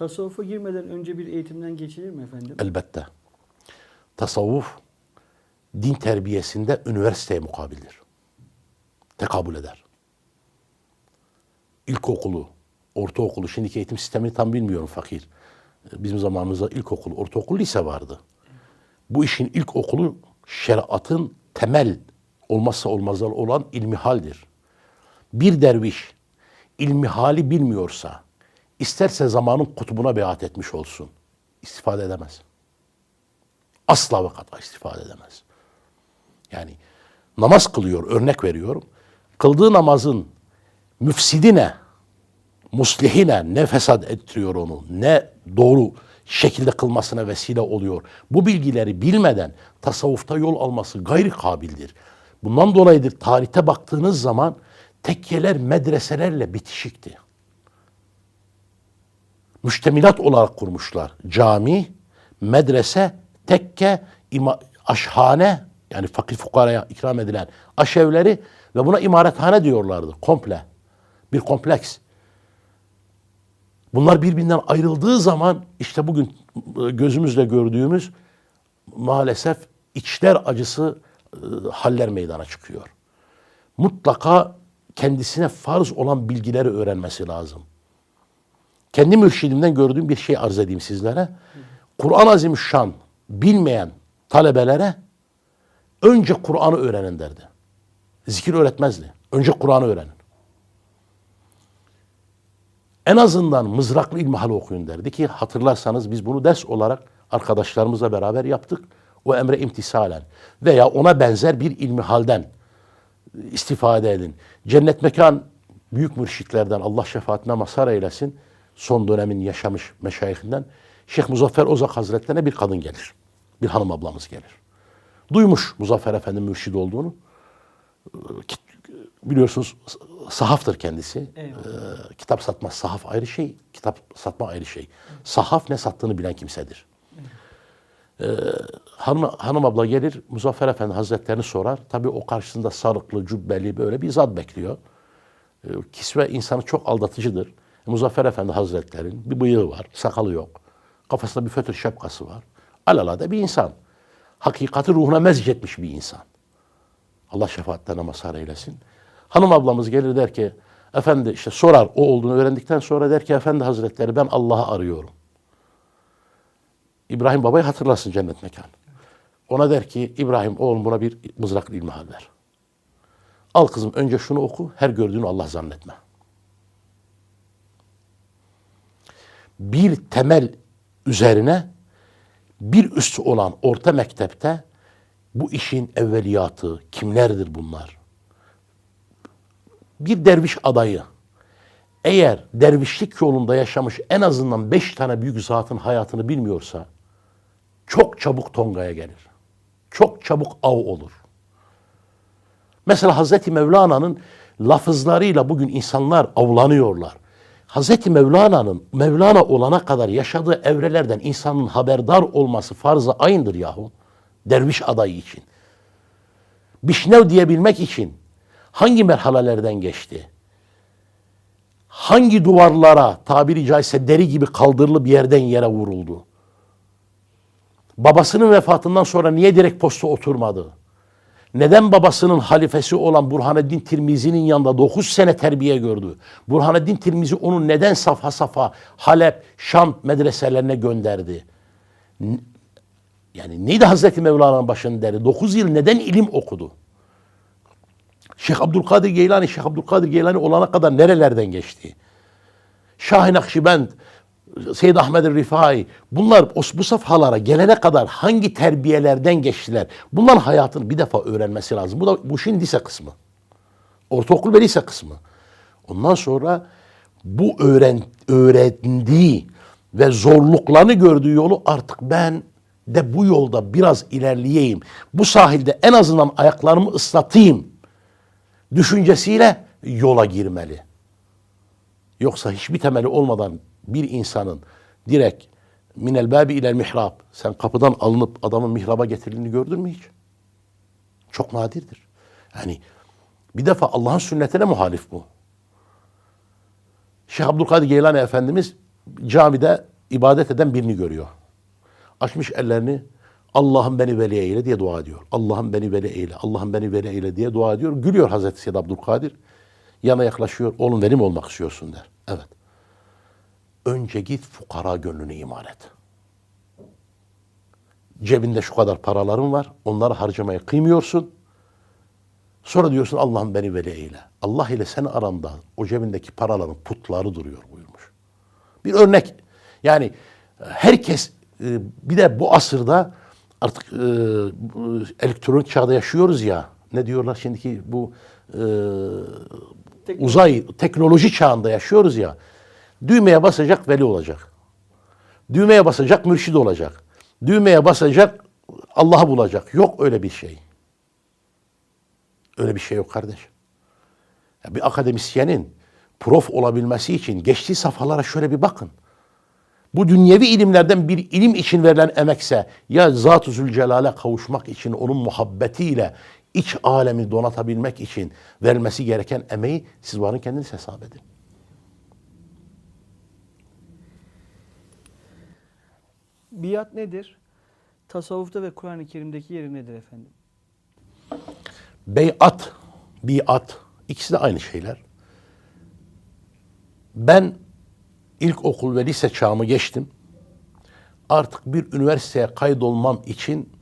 Tasavvufa girmeden önce bir eğitimden geçilir mi efendim? Elbette. Tasavvuf din terbiyesinde üniversiteye mukabildir. Tekabül eder. İlkokulu, ortaokulu, şimdiki eğitim sistemini tam bilmiyorum fakir. Bizim zamanımızda ilkokul, ortaokul, lise vardı. Bu işin ilk okulu şeriatın temel olmazsa olmazları olan ilmihaldir. Bir derviş ilmihali bilmiyorsa, isterse zamanın kutbuna beyat etmiş olsun, istifade edemez. Asla ve kata istifade edemez. Yani namaz kılıyor, örnek veriyorum. Kıldığı namazın müfsidine, muslihine ne fesat ettiriyor onu, ne doğru şekilde kılmasına vesile oluyor. Bu bilgileri bilmeden tasavvufta yol alması gayri kabildir. Bundan dolayıdır tarihte baktığınız zaman tekkeler medreselerle bitişikti. Müştemilat olarak kurmuşlar. Cami, medrese, tekke, ima, aşhane yani fakir fukaraya ikram edilen aşevleri ve buna imarethane diyorlardı komple. Bir kompleks. Bunlar birbirinden ayrıldığı zaman işte bugün e, gözümüzle gördüğümüz maalesef içler acısı e, haller meydana çıkıyor. Mutlaka kendisine farz olan bilgileri öğrenmesi lazım. Kendi mürşidimden gördüğüm bir şey arz edeyim sizlere. Kur'an-ı Azimüşşan bilmeyen talebelere önce Kur'an'ı öğrenin derdi. Zikir öğretmezdi. Önce Kur'an'ı öğrenin. En azından mızraklı ilmihal okuyun derdi ki hatırlarsanız biz bunu ders olarak arkadaşlarımızla beraber yaptık. O emre imtisalen veya ona benzer bir ilmihalden istifade edin. Cennet mekan büyük mürşitlerden Allah şefaatine mazhar eylesin. Son dönemin yaşamış meşayihinden Şeyh Muzaffer Ozak Hazretlerine bir kadın gelir. Bir hanım ablamız gelir. Duymuş Muzaffer Efendi mürşid olduğunu. Biliyorsunuz sahaftır kendisi. Ee, kitap satmaz. Sahaf ayrı şey, kitap satma ayrı şey. Sahaf ne sattığını bilen kimsedir. Ee, hanım, hanım abla gelir Muzaffer Efendi Hazretlerini sorar. Tabii o karşısında sarıklı, cübbeli böyle bir zat bekliyor. Ee, kisve insanı çok aldatıcıdır. Muzaffer Efendi Hazretleri'nin bir bıyığı var, sakalı yok. Kafasında bir fötr şapkası var. Alalade bir insan. Hakikati ruhuna mezcetmiş bir insan. Allah şefaatlerine mazhar eylesin. Hanım ablamız gelir der ki, efendi işte sorar o olduğunu öğrendikten sonra der ki, efendi hazretleri ben Allah'ı arıyorum. İbrahim babayı hatırlasın cennet mekan. Ona der ki, İbrahim oğlum buna bir mızraklı ilmihal ver. Al kızım önce şunu oku, her gördüğünü Allah zannetme. Bir temel üzerine bir üstü olan orta mektepte bu işin evveliyatı, kimlerdir bunlar? Bir derviş adayı eğer dervişlik yolunda yaşamış en azından beş tane büyük zatın hayatını bilmiyorsa çok çabuk tongaya gelir. Çok çabuk av olur. Mesela Hazreti Mevlana'nın lafızlarıyla bugün insanlar avlanıyorlar. Hazreti Mevlana'nın Mevlana olana kadar yaşadığı evrelerden insanın haberdar olması farz-ı aynıdır yahu. Derviş adayı için. Bişnev diyebilmek için hangi merhalelerden geçti? Hangi duvarlara tabiri caizse deri gibi kaldırılı bir yerden yere vuruldu? Babasının vefatından sonra niye direkt posta oturmadı? Neden babasının halifesi olan Burhaneddin Tirmizi'nin yanında 9 sene terbiye gördü? Burhaneddin Tirmizi onu neden safa safa Halep, Şam medreselerine gönderdi? Yani neydi Hazreti Mevlana'nın başının deri? 9 yıl neden ilim okudu? Şeyh Abdülkadir Geylani, Şeyh Abdülkadir Geylani olana kadar nerelerden geçti? Şah-ı Seyyid Ahmed Rifai bunlar o- bu safhalara gelene kadar hangi terbiyelerden geçtiler? Bunların hayatını bir defa öğrenmesi lazım. Bu da bu işin lise kısmı. Ortaokul ve lise kısmı. Ondan sonra bu öğren, öğrendiği ve zorluklarını gördüğü yolu artık ben de bu yolda biraz ilerleyeyim. Bu sahilde en azından ayaklarımı ıslatayım düşüncesiyle yola girmeli. Yoksa hiçbir temeli olmadan bir insanın direkt minel babi ilel mihrab sen kapıdan alınıp adamın mihraba getirildiğini gördün mü hiç? Çok nadirdir. Yani bir defa Allah'ın sünnetine muhalif bu. Şeyh Abdülkadir Geylani Efendimiz camide ibadet eden birini görüyor. Açmış ellerini Allah'ım beni veli eyle diye dua ediyor. Allah'ım beni veli eyle, Allah'ım beni veli eyle diye dua ediyor. Gülüyor Hazreti Seyyid Abdülkadir. Yana yaklaşıyor. Oğlum benim olmak istiyorsun der. Evet. Önce git fukara gönlünü iman et. Cebinde şu kadar paraların var. Onları harcamaya kıymıyorsun. Sonra diyorsun Allah'ım beni veli eyle. Allah ile sen aranda o cebindeki paraların putları duruyor buyurmuş. Bir örnek. Yani herkes e, bir de bu asırda artık e, elektronik çağda yaşıyoruz ya. Ne diyorlar şimdiki bu e, uzay teknoloji çağında yaşıyoruz ya. Düğmeye basacak veli olacak. Düğmeye basacak mürşid olacak. Düğmeye basacak Allah'ı bulacak. Yok öyle bir şey. Öyle bir şey yok kardeş. Ya bir akademisyenin prof olabilmesi için geçtiği safhalara şöyle bir bakın. Bu dünyevi ilimlerden bir ilim için verilen emekse ya Zat-ı Zülcelal'e kavuşmak için onun muhabbetiyle iç alemi donatabilmek için verilmesi gereken emeği siz varın kendiniz hesap edin. Biat nedir? Tasavvufta ve Kur'an-ı Kerim'deki yeri nedir efendim? Beyat, biat ikisi de aynı şeyler. Ben ilkokul ve lise çağımı geçtim. Artık bir üniversiteye kaydolmam için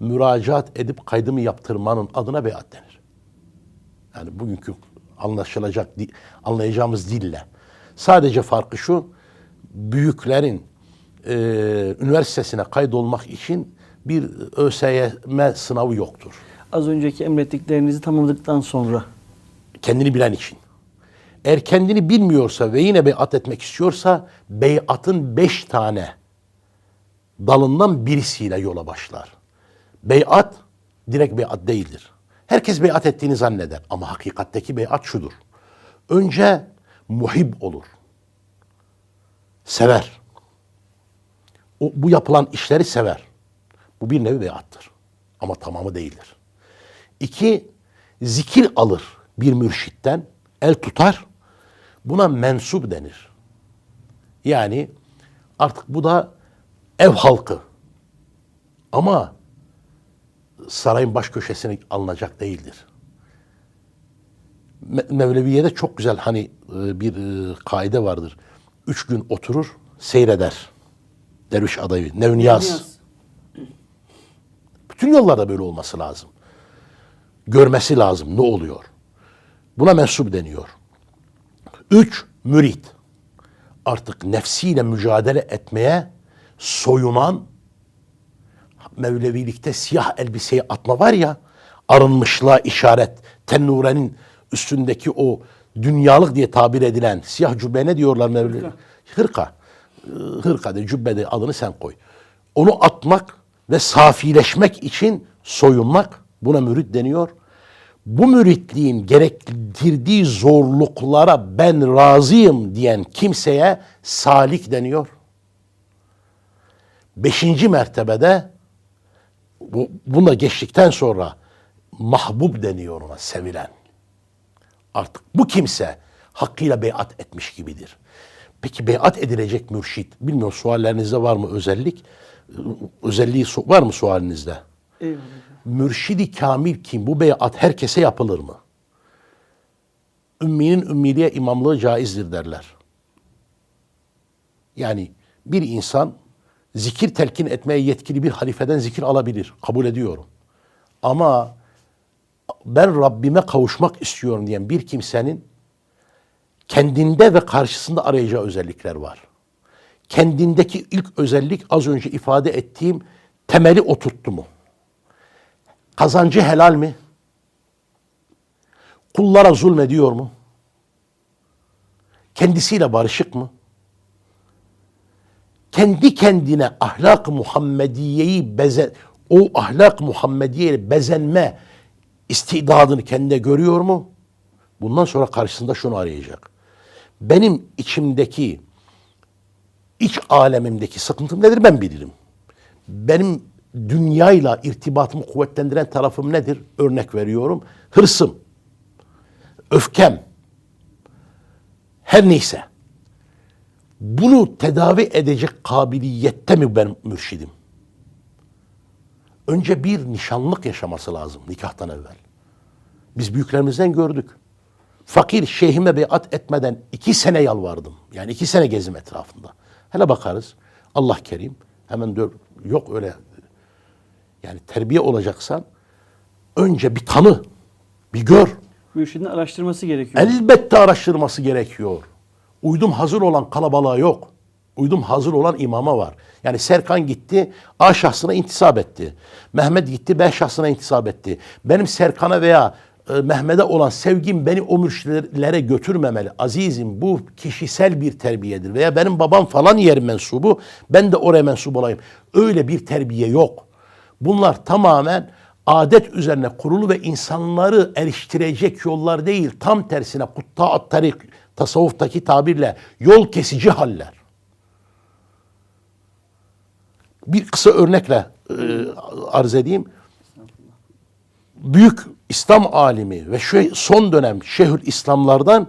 müracaat edip kaydımı yaptırmanın adına beyat denir. Yani bugünkü anlaşılacak, anlayacağımız dille. Sadece farkı şu, büyüklerin e, üniversitesine kaydolmak için bir ÖSYM sınavı yoktur. Az önceki emrettiklerinizi tamamladıktan sonra kendini bilen için. Eğer kendini bilmiyorsa ve yine beyat etmek istiyorsa beyatın beş tane dalından birisiyle yola başlar. Beyat direkt beyat değildir. Herkes beyat ettiğini zanneder ama hakikatteki beyat şudur. Önce muhib olur. Sever. O, bu yapılan işleri sever. Bu bir nevi beyattır. Ama tamamı değildir. İki, zikir alır bir mürşitten, el tutar. Buna mensup denir. Yani artık bu da ev halkı. Ama sarayın baş köşesine alınacak değildir. Me- Mevleviye'de çok güzel hani e, bir e, kaide vardır. Üç gün oturur, seyreder. Derviş adayı, Nevniyaz. Bütün yollarda böyle olması lazım. Görmesi lazım ne oluyor. Buna mensup deniyor. Üç, mürit. Artık nefsiyle mücadele etmeye soyunan Mevlevilikte siyah elbiseyi atma var ya, arınmışlığa işaret, tennurenin üstündeki o dünyalık diye tabir edilen siyah cübbe ne diyorlar Mevlevi? Hırka. Ee, Hırka de cübbe de adını sen koy. Onu atmak ve safileşmek için soyunmak buna mürit deniyor. Bu müritliğin gerektirdiği zorluklara ben razıyım diyen kimseye salik deniyor. Beşinci mertebede bu, buna geçtikten sonra mahbub deniyor ona sevilen. Artık bu kimse hakkıyla beyat etmiş gibidir. Peki beyat edilecek mürşit, bilmiyorum suallerinizde var mı özellik? Özelliği var mı sualinizde? eyvallah. Mürşidi kamil kim? Bu beyat herkese yapılır mı? Ümminin ümmiliğe imamlığı caizdir derler. Yani bir insan zikir telkin etmeye yetkili bir halifeden zikir alabilir. Kabul ediyorum. Ama ben Rabbime kavuşmak istiyorum diyen bir kimsenin kendinde ve karşısında arayacağı özellikler var. Kendindeki ilk özellik az önce ifade ettiğim temeli oturttu mu? Kazancı helal mi? Kullara zulmediyor mu? Kendisiyle barışık mı? Kendi kendine ahlak-ı Muhammediye'yi beze, o ahlak Muhammediye'yle bezenme istidadını kendine görüyor mu? Bundan sonra karşısında şunu arayacak. Benim içimdeki, iç alemimdeki sıkıntım nedir ben bilirim. Benim dünyayla irtibatımı kuvvetlendiren tarafım nedir? Örnek veriyorum. Hırsım, öfkem, her neyse. Bunu tedavi edecek kabiliyette mi ben mürşidim? Önce bir nişanlık yaşaması lazım nikahtan evvel. Biz büyüklerimizden gördük. Fakir şeyhime beyat etmeden iki sene yalvardım. Yani iki sene gezim etrafında. Hele bakarız. Allah kerim. Hemen diyor yok öyle. Yani terbiye olacaksan önce bir tanı. Bir gör. Mürşidin araştırması gerekiyor. Elbette araştırması gerekiyor. Uydum hazır olan kalabalığa yok. Uydum hazır olan imama var. Yani Serkan gitti A şahsına intisap etti. Mehmet gitti B şahsına intisap etti. Benim Serkan'a veya Mehmet'e olan sevgim beni o mürşidlere götürmemeli. Azizim bu kişisel bir terbiyedir. Veya benim babam falan yer mensubu ben de oraya mensup olayım. Öyle bir terbiye yok. Bunlar tamamen adet üzerine kurulu ve insanları eriştirecek yollar değil. Tam tersine kuttaat tarik tasavvuftaki tabirle yol kesici haller. Bir kısa örnekle e, arz edeyim. Büyük İslam alimi ve şu son dönem Şeyhül İslamlardan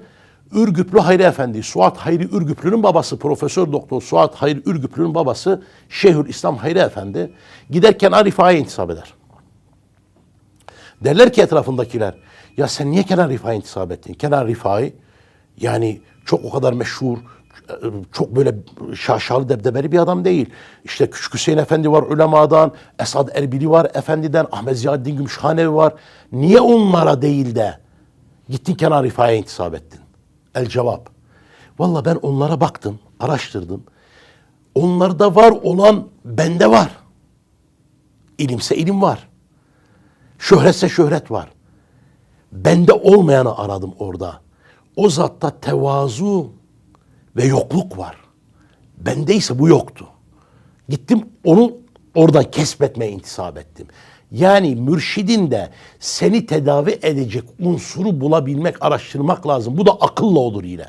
Ürgüplü Hayri Efendi, Suat Hayri Ürgüplü'nün babası, Profesör Doktor Suat Hayri Ürgüplü'nün babası Şeyhül İslam Hayri Efendi giderken Arifa'ya intisap eder. Derler ki etrafındakiler, ya sen niye Kenan Rifa'ya intisap ettin? Kenan Rifai yani çok o kadar meşhur, çok böyle şaşalı debdebeli bir adam değil. İşte Küçük Hüseyin Efendi var ulemadan, Esad Erbili var efendiden, Ahmet Ziyaddin Gümüşhanevi var. Niye onlara değil de gittin Kenan Rifa'ya intisap ettin? El cevap. Valla ben onlara baktım, araştırdım. Onlarda var olan bende var. İlimse ilim var. Şöhretse şöhret var. Bende olmayanı aradım orada. O zatta tevazu ve yokluk var. Bendeyse bu yoktu. Gittim onu oradan kesbetmeye intisap ettim. Yani mürşidin de seni tedavi edecek unsuru bulabilmek, araştırmak lazım. Bu da akılla olur yine.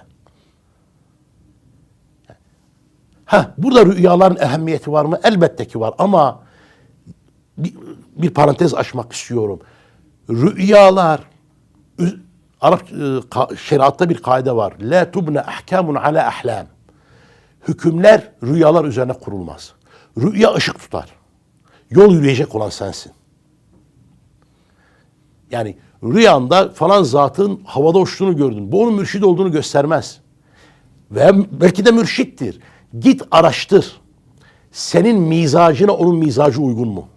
Ha, burada rüyaların ehemmiyeti var mı? Elbette ki var ama bir, bir parantez açmak istiyorum. Rüyalar Arap e, şeriatta bir kaide var. La tubne ahkamun ala ahlam. Hükümler rüyalar üzerine kurulmaz. Rüya ışık tutar. Yol yürüyecek olan sensin. Yani rüyanda falan zatın havada uçtuğunu gördün. Bu onun mürşid olduğunu göstermez. Ve belki de mürşittir. Git araştır. Senin mizacına onun mizacı uygun mu?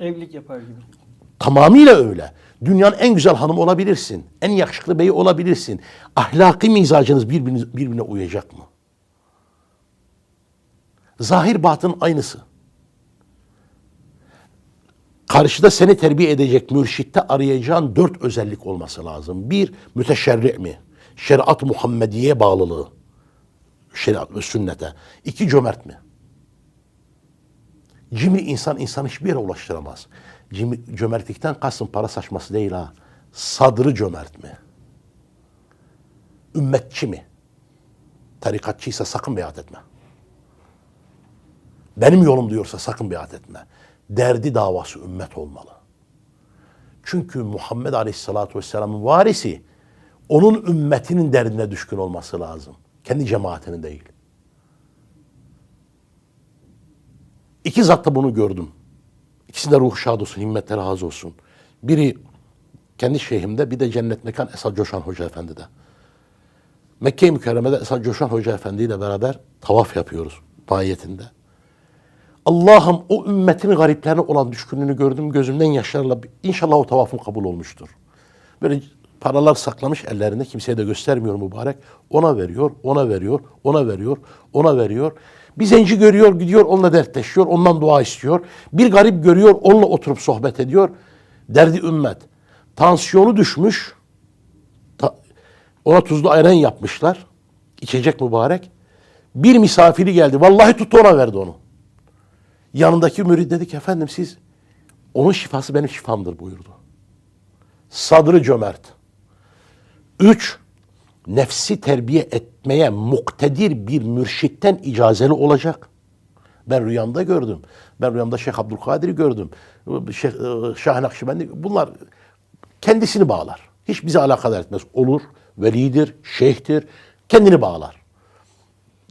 Evlilik yapar gibi. Tamamıyla öyle. Dünyanın en güzel hanımı olabilirsin. En yakışıklı beyi olabilirsin. Ahlaki mizacınız birbirine, birbirine uyacak mı? Zahir batın aynısı. Karşıda seni terbiye edecek mürşitte arayacağın dört özellik olması lazım. Bir, müteşerri mi? Şeriat Muhammediye bağlılığı. Şeriat ve sünnete. İki, cömert mi? Cimri insan insanı hiçbir yere ulaştıramaz. Cömertlikten kastım para saçması değil ha. Sadrı cömert mi? Ümmetçi mi? Tarikatçıysa sakın beyat etme. Benim yolum diyorsa sakın beyat etme. Derdi davası ümmet olmalı. Çünkü Muhammed Aleyhisselatü Vesselam'ın varisi onun ümmetinin derdine düşkün olması lazım. Kendi cemaatinin değil. İki zatta bunu gördüm. İkisinde ruh şad olsun, himmetleri haz olsun. Biri kendi şeyhimde, bir de cennet mekan Esad Coşan Hoca Efendi'de. Mekke-i Mükerreme'de Esad Coşan Hoca Efendi ile beraber tavaf yapıyoruz bayetinde. Allah'ım o ümmetin gariplerine olan düşkünlüğünü gördüm gözümden yaşlarla. İnşallah o tavafım kabul olmuştur. Böyle paralar saklamış ellerinde kimseye de göstermiyor mübarek. Ona veriyor, ona veriyor, ona veriyor, ona veriyor. Bir zenci görüyor, gidiyor onunla dertleşiyor, ondan dua istiyor. Bir garip görüyor, onunla oturup sohbet ediyor. Derdi ümmet. Tansiyonu düşmüş. Ta- ona tuzlu ayran yapmışlar. İçecek mübarek. Bir misafiri geldi. Vallahi tuttu ona verdi onu. Yanındaki mürid dedi ki efendim siz onun şifası benim şifamdır buyurdu. Sadrı cömert. Üç, nefsi terbiye etmeye muktedir bir mürşitten icazeli olacak. Ben rüyamda gördüm. Ben rüyamda Şeyh Abdülkadir'i gördüm. Şeyh, e, Şah Nakşibendi. Bunlar kendisini bağlar. Hiç bize alakadar etmez. Olur, velidir, şeyhtir. Kendini bağlar.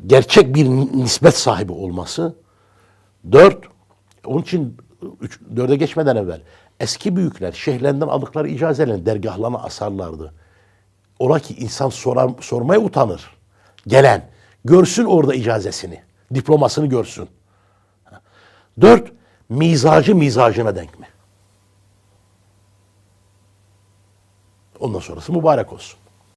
gerçek bir nispet sahibi olması. Dört, onun için üç, dörde geçmeden evvel eski büyükler şeyhlerinden aldıkları icazelerini dergahlarına asarlardı. Ola ki insan sorar, sormaya utanır. Gelen görsün orada icazesini, diplomasını görsün. Dört, mizacı mizacına denk mi? Ondan sonrası mübarek olsun.